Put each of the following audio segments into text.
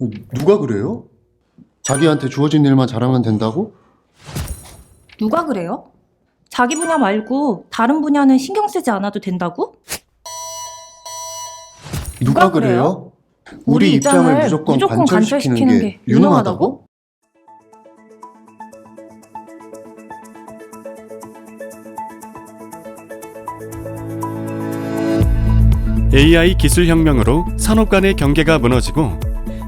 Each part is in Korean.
어, 누가 그래요? 자기한테 주어진 일만 잘하면 된다고? 누가 그래요? 자기 분야 말고 다른 분야는 신경 쓰지 않아도 된다고? 누가 그래요? 우리 입장을 무조건, 관철시키는, 게 유능하다고? AI 기술 혁명으로 산업 간의 경계가 무너지고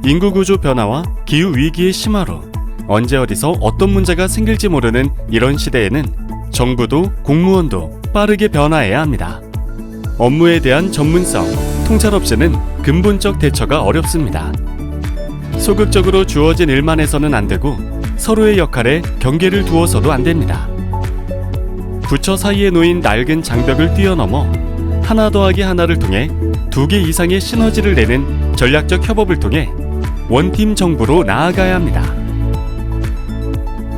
인구 구조 변화와 기후 위기의 심화로 언제 어디서 어떤 문제가 생길지 모르는 이런 시대에는 정부도 공무원도 빠르게 변화해야 합니다. 업무에 대한 전문성, 통찰 없이는 근본적 대처가 어렵습니다. 소극적으로 주어진 일만 해서는 안 되고 서로의 역할에 경계를 두어서도 안 됩니다. 부처 사이에 놓인 낡은 장벽을 뛰어넘어 하나 더하기 하나를 통해 두 개 이상의 시너지를 내는 전략적 협업을 통해 원팀 정부로 나아가야 합니다.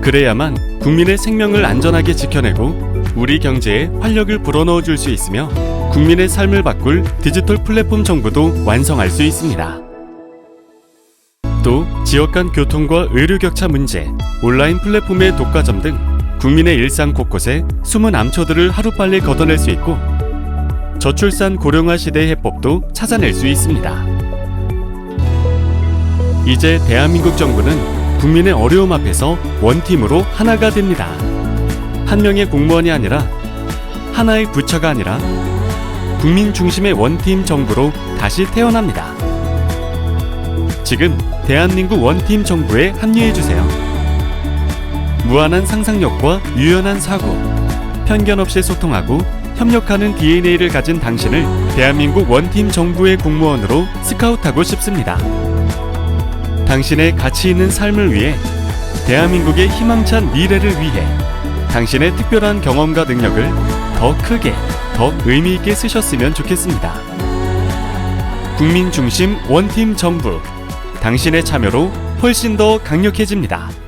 그래야만 국민의 생명을 안전하게 지켜내고 우리 경제에 활력을 불어넣어 줄 수 있으며 국민의 삶을 바꿀 디지털 플랫폼 정부도 완성할 수 있습니다. 또 지역 간 교통과 의료 격차 문제, 온라인 플랫폼의 독과점 등 국민의 일상 곳곳에 숨은 암초들을 하루빨리 걷어낼 수 있고 저출산 고령화 시대의 해법도 찾아낼 수 있습니다. 이제 대한민국 정부는 국민의 어려움 앞에서 원팀으로 하나가 됩니다. 한 명의 공무원이 아니라 하나의 부처가 아니라 국민 중심의 원팀 정부로 다시 태어납니다. 지금 대한민국 원팀 정부에 합류해 주세요. 무한한 상상력과 유연한 사고, 편견 없이 소통하고 협력하는 DNA를 가진 당신을 대한민국 원팀 정부의 공무원으로 스카우트하고 싶습니다. 당신의 가치 있는 삶을 위해 대한민국의 희망찬 미래를 위해 당신의 특별한 경험과 능력을 더 크게, 더 의미 있게 쓰셨으면 좋겠습니다. 국민 중심 원팀 정부. 당신의 참여로 훨씬 더 강력해집니다.